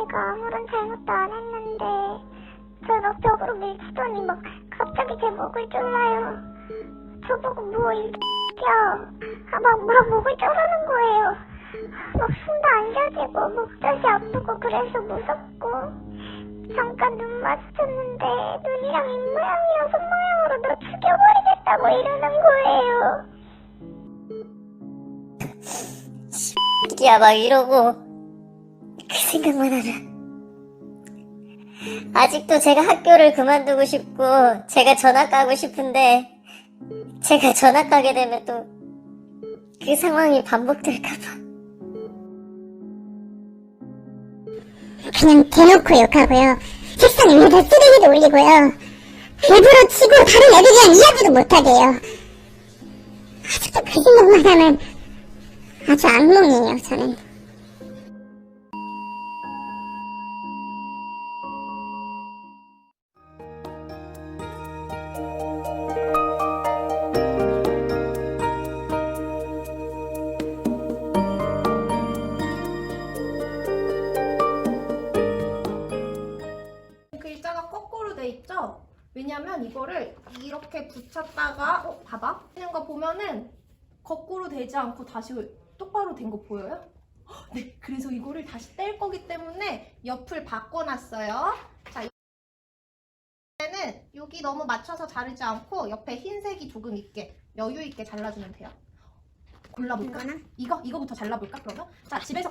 제가 아무런 잘못도 안 했는데 저를 벽으로 밀치더니 막 갑자기 제 목을 졸라요. 저보고 뭐 이야 막, 막 목을 조르는 거예요. 막 숨도 안 쉬어지고 목젖이 아프고 그래서 무섭고 잠깐 눈 마주쳤는데 눈이랑 입 모양이랑 손 모양으로 너 죽여버리겠다고 이러는 거예요. 끼야 막 이러고 그 생각만 하면 아직도 제가 학교를 그만두고 싶고 제가 전학 가고 싶은데 제가 전학 가게 되면 또 그 상황이 반복될까봐 그냥 대놓고 욕하고요. 책상 위에다 쓰레기도 올리고요. 일부러 치고 다른 애들이랑 이야기도 못하게요. 아직도 그 생각만 하면 아주 악몽이에요, 저는. 왜냐면 이거를 이렇게 붙였다가 어, 봐봐 하는 거 보면은 거꾸로 되지 않고 다시 똑바로 된 거 보여요? 헉, 네, 그래서 이거를 다시 뗄 거기 때문에 옆을 바꿔놨어요. 자, 이제는 여기 너무 맞춰서 자르지 않고 옆에 흰색이 조금 있게 여유 있게 잘라주면 돼요. 골라볼까? 이거 이거부터 잘라볼까? 그러면 자 집에서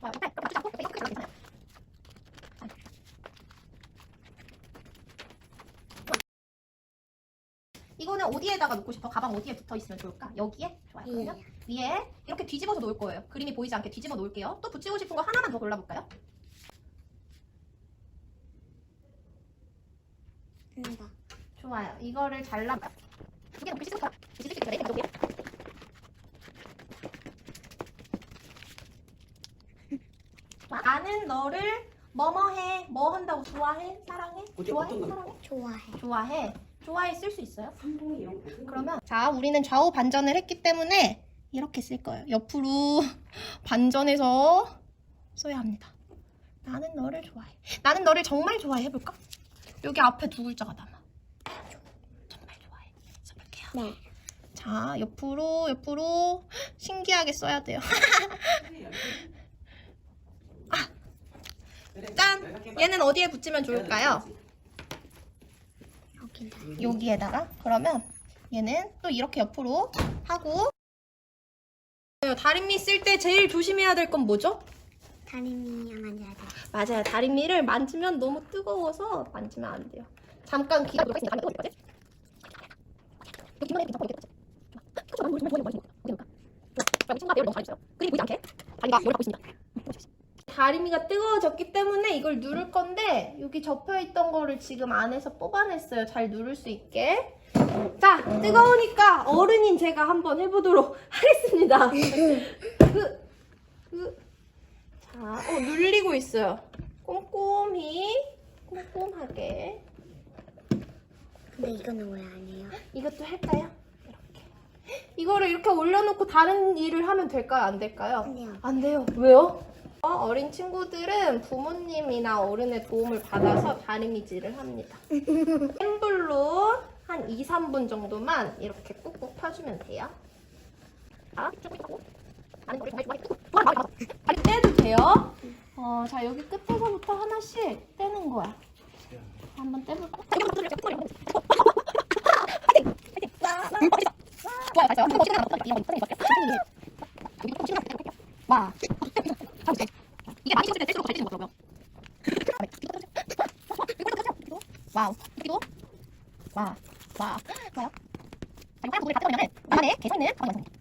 맞추지 않고 옆에 이렇게. 이거는 어디에다가 놓고 싶어? 가방 어디에 붙어 있으면 좋을까? 여기에? 좋아요. 그러면 위에 이렇게 뒤집어서 놓을 거예요. 그림이 보이지 않게 뒤집어 놓을게요. 또 붙이고 싶은 거 하나만 더 골라볼까요? 된다. 좋아요. 이거를 잘라. 두개 놓고 싶어. 뒤집을 수 있어요. 네, 나는 너를 뭐뭐해, 뭐 한다고 좋아해, 사랑해, 어디- 좋아해, 어떤 거? 사랑해, 좋아해. 좋아해, 좋아해 쓸 수 있어요? 거. 그러면 자 우리는 좌우 반전을 했기 때문에 이렇게 쓸 거예요. 옆으로 반전해서 써야 합니다. 나는 너를 좋아해. 나는 너를 정말 좋아해 해볼까? 여기 앞에 두 글자가 남아. 정말 좋아해. 써볼게요. 네. 자 옆으로 옆으로 신기하게 써야 돼요. 짠! 얘는 어디에 붙이면 좋을까요? 여기에다가 그러면 얘는 또 이렇게 옆으로 하고 다림미 쓸 때 제일 조심해야 될 건 뭐죠? 다리미 만져야 돼. 맞아요. 다림미를 만지면 너무 뜨거워서 만지면 안 돼요. 잠깐 잘해주세요. 그림이 보이지 않게 다리가 머리 갖고 있습니다. 다리미가 뜨거워졌기 때문에 이걸 누를 건데 여기 접혀있던 거를 지금 안에서 뽑아냈어요. 잘 누를 수 있게. 자, 뜨거우니까 어른인 제가 한번 해보도록 하겠습니다. 자, 어, 눌리고 있어요. 꼼꼼히, 꼼꼼하게. 근데 이거는 왜 안 해요? 이것도 할까요? 이렇게. 이거를 이렇게 올려놓고 다른 일을 하면 될까요? 안 될까요? 안 돼요. 안 돼요. 왜요? 어, 어린 친구들은 부모님이나 어른의 도움을 받아서 다리미질을 합니다. 센 불로 한 2, 3분 정도만 이렇게 꾹꾹 펴주면 돼요. 다리 떼도 돼요. 어, 자, 여기 끝에서부터 하나씩 떼는 거야. 한번 떼볼까? 좋 이거. 이거. 이게 많이 쳤을 때 뗄수록 잘 떼는 거더라고요. 와우. 여기도. 와. 와. 좋아요. 자, 이거 하얀 부분을 다 떼면 나만의 개성 있는 가방이 완성입니다.